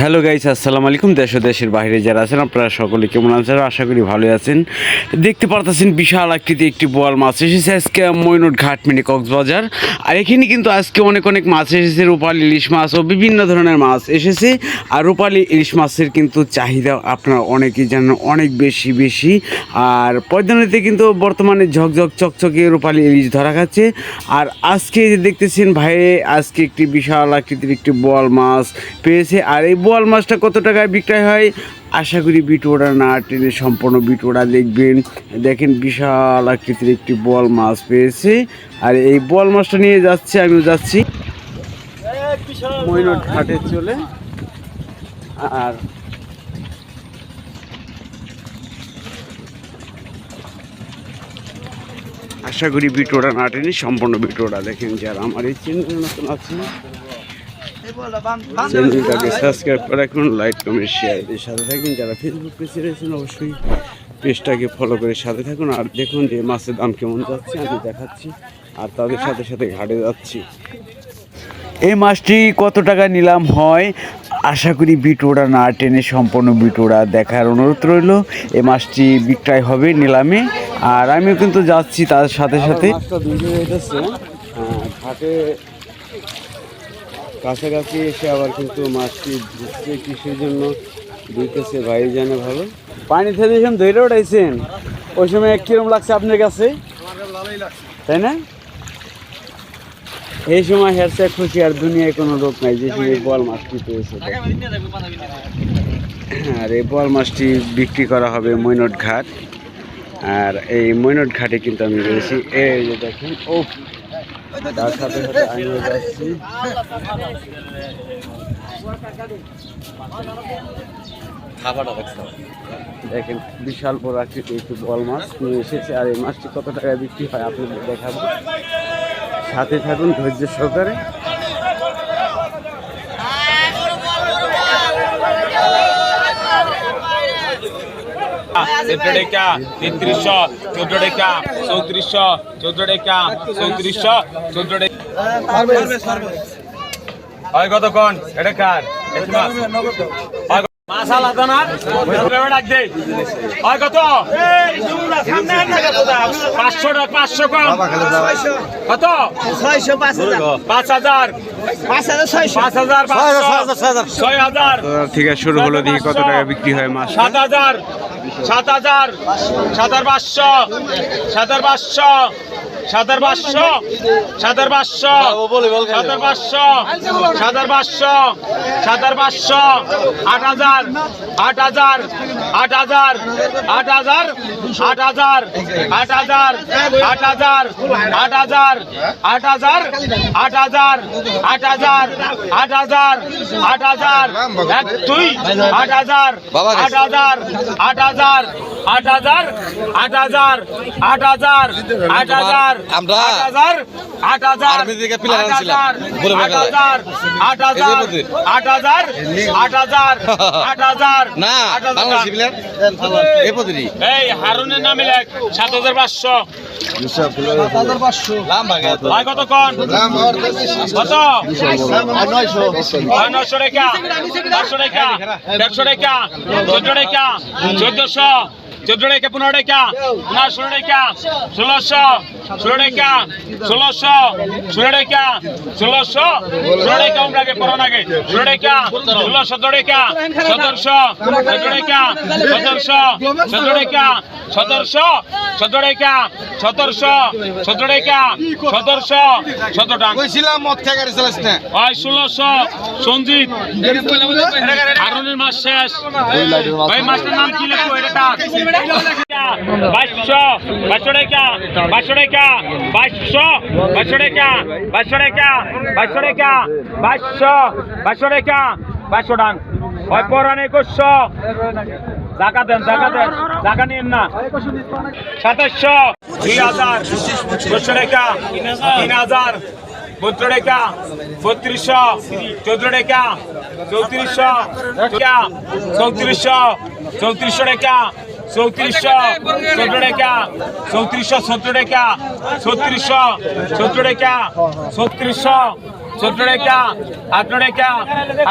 Hello guys, আসসালামু আলাইকুম। দেশ দেশের বাইরে যারা আছেন, আপনারা সকলে কেমন আছেন? আশা করি ভালো আছেন। দেখতে পারতেছেন বিশাল আকৃতি একটি বোয়াল মাছ এসেছে আজকে মৈনট ঘাট মিনি কক্সবাজার। আর এখানে কিন্তু আজকে অনেক অনেক মাছ এসেছে, রূপালি ইলিশ মাছ ও বিভিন্ন ধরনের মাছ এসেছে। আর রূপালি ইলিশ মাছের কিন্তু চাহিদা আপনারা অনেকেই জানেন, অনেক বেশি বেশি। আর পদ্মনদীতে কিন্তু বর্তমানে ঝকঝক, চকচকে রূপালি ইলিশ ধরা খাচ্ছে। আর আজকে দেখতেছেন ভাই আজকে একটি বিশাল আকৃতির একটি বোয়াল মাছ পেয়েছে। আর এই বোয়াল মাছটা কত টাকায় বিক্রয় হয়? আশা করি বিটোড়া না টেনে সম্পূর্ণ বিটোড়া দেখবেন। দেখেন বিশাল আকৃতির একটি বোয়াল মাছ পেয়েছে। আর এই বোয়াল মাছটা নিয়ে যাচ্ছে, আমিও যাচ্ছি। ঘাটে চলে। আর আশা করি বিটোড়া না টেনে সম্পূর্ণ বিটোড়া দেখেন যারা আমার এই চ্যানেলের নতুন আছে চ্যানেলটাকে সাবস্ক্রাইব করে রাখুন লাইক কমেন্ট শেয়ার দিয়ে সাথে থাকুন যারা ফেসবুক পেজে রয়েছেন অবশ্যই পেজটাকে ফলো করে সাথে থাকুন। আর দেখুন যে মাছের দাম কেমন যাচ্ছে আমি দেখাচ্ছি। আর তাদের সাথে সাথে ঘাটে যাচ্ছি। এই মাছটি কত টাকা নিলাম হয়? আশা করি বিটোড়া না টেনে সম্পূর্ণ বিটোড়া দেখার অনুরোধ রইল। এই মাছটি বিক্রয় হবে নিলামে। আর আমিও কিন্তু যাচ্ছি তার সাথে সাথে। ঘাটে কাছাকাছি এসে আবার কিন্তু মাছটি ধুচ্ছে কিসের জন্য। ধুইতেছে ভাই জানে ভালো। পানি থেকে যখন ধরে উঠাইছেন। ওই সময় কিরম লাগছে আপনার কাছে? তাই না? এই সময় হেরসে খুশি আর দুনিয়ায় কোনো রোগ নাই যে সময় বল মাছটি পেয়েছে। আর এই বল মাছটি বিক্রি করা হবে মৈনট ঘাট আর এই মৈনট ঘাটে কিন্তু আমি রয়েছি। এই যে দেখেন ও তার সাথে সাথে আমিও যাচ্ছি। দেখেন বিশাল বড় আকৃতি একটু বল মাছ নিয়ে এসেছে। আর এই মাছটি কত টাকায় বিক্রি হয় আপনাদের দেখাবো। সাথে থাকুন ধৈর্য সহকারে। তেত্রিশশো চোদ্দ টাকা চৌত্রিশশো চোদ্দ টাকা চৌত্রিশশো চোদ্দ টাকা হয় কতক্ষণ? এটা কার? হয় আলাদা না হয় কত? পাঁচশো টাকা পাঁচশো কম। কত? ছয়শো পাঁচ হাজার। পাঁচ হাজার পাঁচ হাজার ছয়শো পাঁচ হাজার। পাঁচশো ছয় হাজার। ঠিক আছে শুরু হলো দিয়ে কত টাকা বিক্রি হয় মাছ সাত হাজার সাত হাজার সাত হাজার পাঁচশো সাত হাজার পাঁচশো। সাত হাজার পাঁচশো সাত হাজার পাঁচশো সাত হাজার পাঁচশো সাত পাঁচশো সাত পাঁচশো আট হাজার আট হাজার আট হাজার আট হাজার আট হাজার আট হাজার আট হাজার আট হাজার আট হাজার আট হাজার আট হাজার আট হাজার আট হাজার এক দুই আট হাজার আট হাজার আট হাজার আট হাজার আট হাজার আট হাজার আট হাজার আমরা আর্মি থেকে প্লেয়ার আনছিলাম। বলে বলে আট হাজার আট হাজার আট হাজার আট হাজার না বাংলাদেশি প্লেয়ার এই পদ্ধতি এই হারুনের নামে লেখ সাত হাজার পাঁচশো। চোদ্দশো। চোদ্দ টাকা পনেরো টাকা পনেরো ষোলো টাকা ষোলোশো ষোলো টাকা ষোলোশো ষোলো টাকা ষোলোশো ষোলো টাকা উমরাকে পনেরো আগে। ষোলো টাকা ষোলো সতেরো টাকা সতেরোশো সতেরো টাকা সতেরোশো সতেরো টাকা সতেরোশো সতেরো টাকা সতেরোশো সতেরো টাকা সতেরোশো সতেরো টাকা কইছিলাম মদ গাড়ি চালাস না ষোলোশো সঞ্জিত। আরনের মাস শেষ। ভাই মাসটার নাম কি লিখব এটা বাইশশো বাইশশো টাকা বাইশশো টাকা, বাইশশো বাইশশো টাকা বাইশশো টাকা বাইশশো টাকা, বাইশশো বাইশশো টাকা, বাইশশো টান। ভাই পরান একুশশো। টাকা দেন টাকা দেন টাকা নিন না। সাতাশশো, দুই হাজার, দুশো টাকা, তিন হাজার বত্র টাকা, বত্রিশশো চৌদ্দ টাকা, চৌত্রিশশো চৌত্রিশশো চৌত্রিশশো টাকা চৌত্রিশশো চোদ্দ টাকা চৌত্রিশশো সত্তর টাকা ছত্রিশশো সত্তর টাকা ছত্রিশশো সতেরো টাকা আঠারো টাকা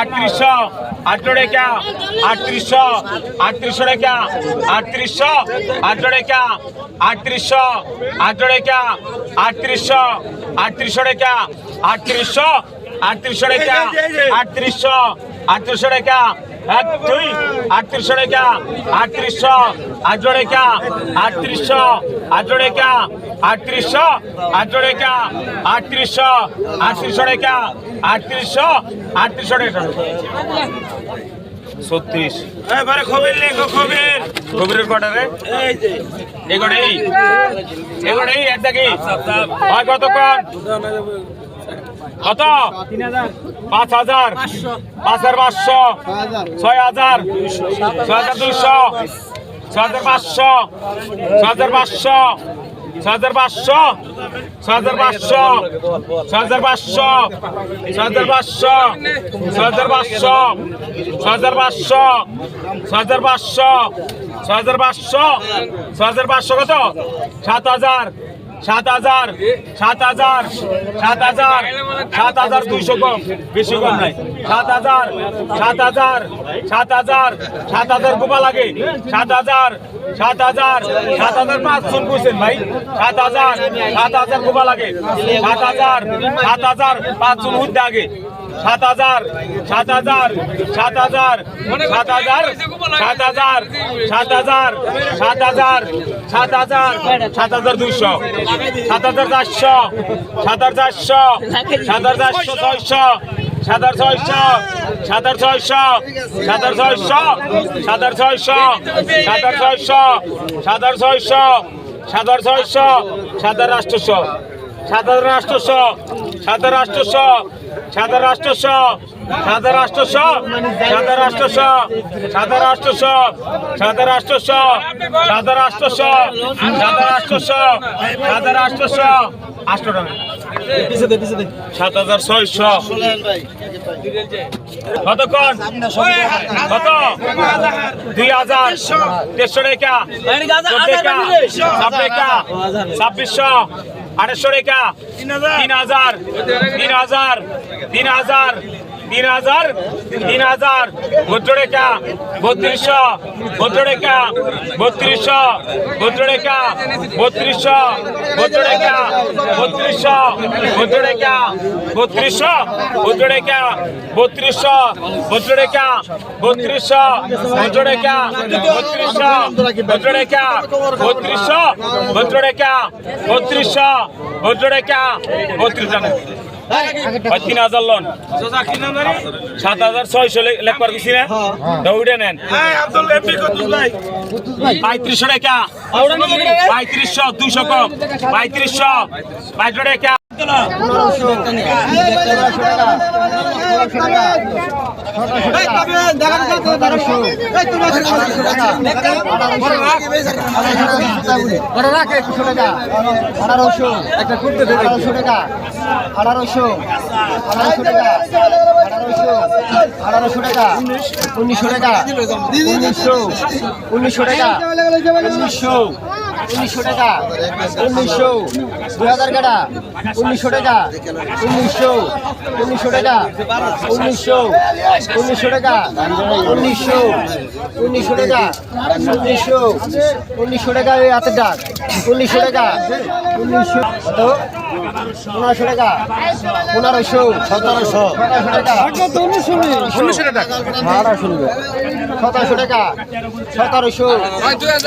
আটত্রিশশো আঠারো টাকা আটত্রিশশো আটত্রিশশো টাকা আটত্রিশশো আঠারো টাকা আটত্রিশশো আঠারো টাকা আটত্রিশশো আটত্রিশশো টাকা আটত্রিশশো আটত্রিশশো টাকা আটত্রিশশো আটত্রিশশো টাকা এক দুই আটত্রিশশো টাকা আটত্রিশশো আঠারো টাকা আটত্রিশশো আঠারো টাকা আটত্রিশশো আঠারো টাকা আটত্রিশশো আটত্রিশশো টাকা আটত্রিশশো আটত্রিশশো টাকা। ছত্রিশ। খবির লেখো খবির। খবিরের কটা রে? এগোটা এই এগোটা এই? একটা কি হয় কতক্ষণ? কত? পাঁচ হাজার পাঁচ হাজার পাঁচশো ছয় হাজার ছয় হাজার দুইশো ছয় হাজার পাঁচশো ছয় হাজার পাঁচশো ছয় হাজার পাঁচশো ছয় হাজার পাঁচশো ছয় হাজার পাঁচশো ছয় হাজার পাঁচশো ছয় হাজার পাঁচশো ছয় হাজার পাঁচশো ছয় হাজার পাঁচশো ছয় হাজার পাঁচশো ছয় হাজার পাঁচশো কত সাত হাজার সাত হাজার সাত হাজার সাত হাজার সাত হাজার দুইশো কম বেশি কম নাই সাত হাজার সাত হাজার সাত হাজার সাত হাজার গোপা লাগে সাত হাজার সাত হাজার সাত হাজার পাঁচ জন বুঝছেন ভাই সাত হাজার সাত হাজার গোপা লাগে সাত হাজার সাত হাজার পাঁচ জন হুদ্দে আগে সাত হাজার সাত হাজার সাত হাজার সাত হাজার সাত হাজার সাত হাজার সাত হাজার সাত হাজার সাত হাজার দুইশো সাত হাজার চারশো সাত হাজার চারশো সাত হাজার চারশো ছয়শো সাত হাজার ছয়শো সাত হাজার ছয়শো সাত হাজার ছয়শো সাত হাজার ছয়শো সাত হাজার ছয়শো সাত হাজার ছয়শো সাত হাজার ছয়শো সাত হাজার রাষ্ট্রশো সাধারণ রাষ্ট্রস সাধারণ রাষ্ট্রস সাধারণ রাষ্ট্রস সাধারণ রাষ্ট্রস সাধারণ রাষ্ট্রস সাধারণ রাষ্ট্রস সাধারণ রাষ্ট্রস সাধারণ রাষ্ট্রস সাধারণ রাষ্ট্রস সাধারণ রাষ্ট্রস আষ্ট টাকা সাত হাজার ছয়শো। কতক্ষণ কত? দুই হাজার। দেড়শো টাকা। ছাব্বিশশো। আড়াইশো টাকা। তিন হাজার। তিন হাজার। তিন হাজার। তিন হাজার। তিন হাজার ভদ্র রেখা বত্রিশশো ভদ্র রেখা বত্রিশশো ভদ্র রেখা বত্রিশশো ভদ্র রেখা বত্রিশশো ভদ্র রেখা বত্রিশশো ভদ্র রেখা বত্রিশশো ভদ্র রেখা বত্রিশশো ভদ্র রেখা বত্রিশশো ভদ্র রেখা বত্রিশশো ভদ্র রেখা বত্রিশশো ভদ্র রেখা বত্রিশ জানে তিন হাজার লন সাত হাজার ছয়শো লেখবার কিছু না? দৌড়ে নেন। পঁয়ত্রিশশো টাকা। পঁয়ত্রিশশো দুশো কম। পঁয়ত্রিশশো পঁয়ত্রিশ টাকা। আঠারোশো আঠারোশো টাকা আঠারোশো আঠারোশো টাকা আঠারোশো আঠারোশো টাকা, উনিশশো টাকা, উনিশশো উনিশশো টাকা, উনিশশো উনিশশো টাকা। উনিশশো। দুই হাজার টাকা উনিশশো টাকা। উনিশশো। উনিশশো টাকা। উনিশশো। উনিশশো টাকা। উনিশশো। উনিশশো টাকা। উনিশশো। উনিশশো টাকা এই হাতের ডাক। উনিশশো টাকা। উনিশশো? পনেরোশো টাকা। পনেরোশো সতেরোশো। সতেরোশো টাকা। শুনবে সতেরোশো টাকা। সতেরোশো।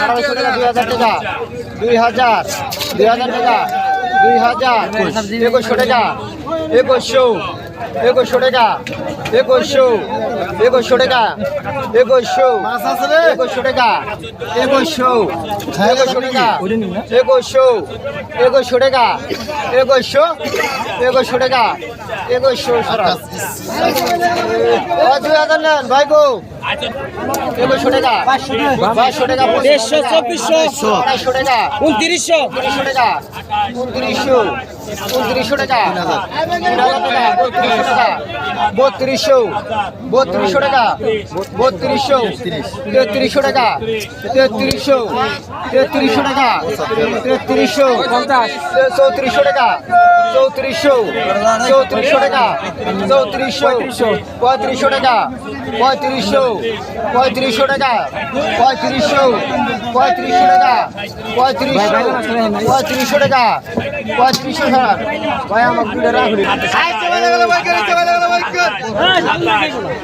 আঠারোশো টাকা দুই হাজার টাকা। দুই হাজার। দুই হাজার টাকা। দুই হাজার। একুশশো টাকা। একুশশো। একুশশো টাকা একুশশো একুশশো টাকা একুশশো একুশশো টাকা একুশশো একুশশো টাকা একুশশো একুশশো টাকা একুশশো একুশশো টাকা একুশশো দুই হাজার নেন ভাই গো। একুশশো টাকা। বাইশশো টাকা দেড়শো চব্বিশশো। আড়াইশো টাকা। উনত্রিশশো। টাকা। উনত্রিশশো। উনত্রিশশো টাকা। বত্রিশশো টাকা বত্রিশশো। বত্রিশশো টাকা। বত্রিশশো। তেত্রিশশো টাকা। তেত্রিশশো। তেত্রিশশো টাকা। তেত্রিশশো। পঞ্চাশ চৌত্রিশশো টাকা। চৌত্রিশশো। চৌত্রিশশো টাকা। চৌত্রিশশো। পঁয়ত্রিশশো টাকা। পঁয়ত্রিশশো। পঁয়ত্রিশশো টাকা পঁয়ত্রিশশো পঁয়ত্রিশশো টাকা পঁয়ত্রিশশো পঁয়ত্রিশশো টাকা পঁয়ত্রিশশো টাকা। ভাই আমার দুটো রাখুন সাতাশ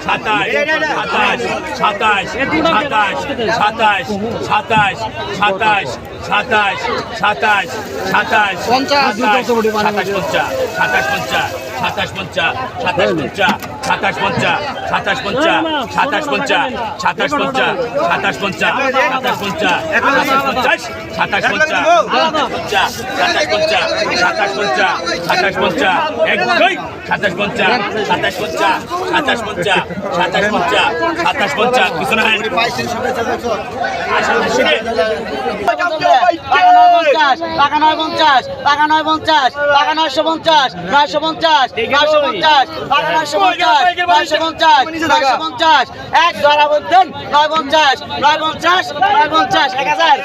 সাতাশ সাতাশ সাতাশ সাতাশ সাতাশ সাতাশ সাতাশ সাতাশ পঞ্চাশ। সাতাশ পঞ্চাশ। সাতাশ পঞ্চাশ সাতাশ পঞ্চাশ সাতাশ পঞ্চাশ সাতাশ পঞ্চাশ সাতাশ পঞ্চাশ সাতাশ পঞ্চাশ সাতাশ পঞ্চাশ সাতাশ পঞ্চাশ সাতাশ পঞ্চাশ সাতাশ পঞ্চাশ সাতাশ পঞ্চাশ সাতাশ পঞ্চাশ সাতাশ পঞ্চাশ এক দুই সাতাশ পঞ্চাশ সাতাশ পঞ্চাশ সাতাশ পঞ্চাশ সাতাশ পঞ্চাশ সাতাশ পঞ্চাশ কিছু না টাকা নয় পঞ্চাশ টাকা নয় পঞ্চাশ টাকা নয়শো পঞ্চাশ নয়শো পঞ্চাশ বারোশো পঞ্চাশ বারোশো পঞ্চাশ বারোশো পঞ্চাশ বারোশো পঞ্চাশ এক ধরা বলতেন নয় পঞ্চাশ নয় পঞ্চাশ নয় পঞ্চাশ এক হাজার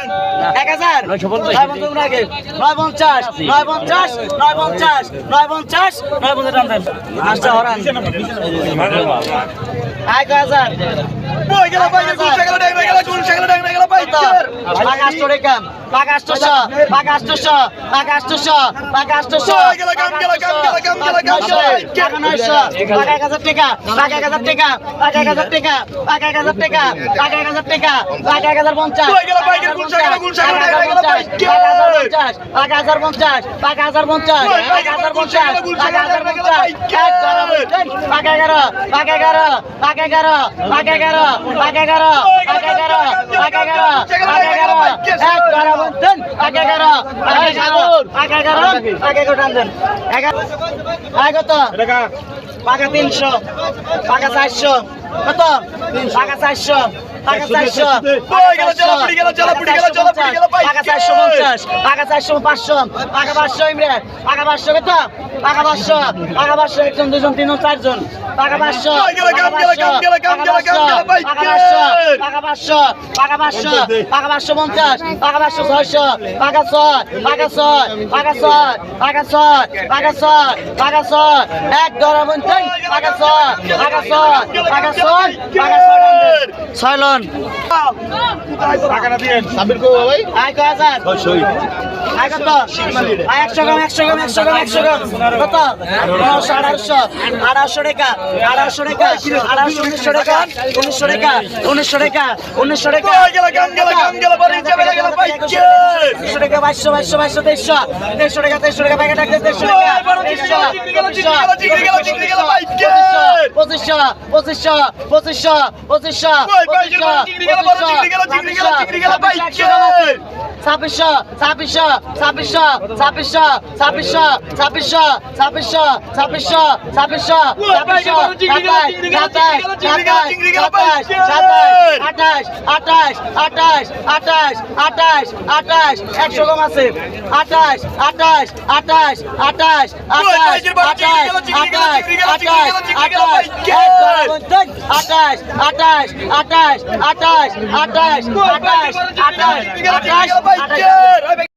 এক হাজার নয় পঞ্চাশ নয় পঞ্চাশ নয় পঞ্চাশ বাগাষ্টশো বাগাষ্টশো বাগাষ্টশো বাগাষ্টশো এক দেন এক এগারো এক এগারো এক এগারো টান দেন। কত? পাকা তিনশো পাকা চারশো। কত? পাকা চারশো। টাকা চারশো কত চারশো পঞ্চাশ টাকা চারশো পাঁচশো টাকা পাঁচশো ইমরান টাকা পাঁচশো কত টাকা পাঁচশো টাকা পাঁচশো একজন দুজন তিনজন চারজন টাকা পাঁচশো টাকা পাঁচশো টাকা পাঁচশো টাকা পাঁচশো পঞ্চাশ টাকা পাঁচশো ছয়শো টাকা ছয় টাকা ছয় টাকা ছয় টাকা ছয় টাকা ছয় টাকা ছয় এক ধরা বলতেন টাকা ছয় টাকা ছয় টাকা ছয় টাকা ছয় ছয় আয় একশো গ্রাম একশো গ্রাম একশো গ্রাম একশো গ্রাম। কত? আঠারোশো আঠারোশো টাকা আঠারোশো টাকা আঠারোশো উনিশশো টাকা উনিশশো টাকা উনিশশো টাকা উনিশশো টাকা। উনিশশো টাকা বাইশশো বাইশশো বাইশশো তেইশশো তেইশশো টাকা তেইশশো টাকা প্যাকেট রাখতে তেইশশো টাকা তেইশশো পঁচিশশো পঁচিশশো পঁচিশশো পঁচিশশো চিংড়ি গেল চিংড়ি গেল চিংড়ি গেল চিংড়ি গেল ছাব্বিশশো ছাব্বিশশো ছাব্বিশশো ছাব্বিশশো ছাব্বিশশো ছাব্বিশশো ছাব্বিশশো ছাব্বিশশো ছাব্বিশশো ছাব্বিশশো সাতাশ সাতাশ সাতাশ সাতাশ আঠাশ আঠাশ আঠাশ আঠাশ আঠাশ একশো কম আছে আঠাশ আঠাশ আঠাশ আঠাশ আঠাশ আঠাশ আঠাশ আঠাশ আঠাশ আঠাশ আঠাশ আঠাশ আঠাশ আঠাশ আঠাশ আঠাশ আঠাশ আঠাশ my god! I'm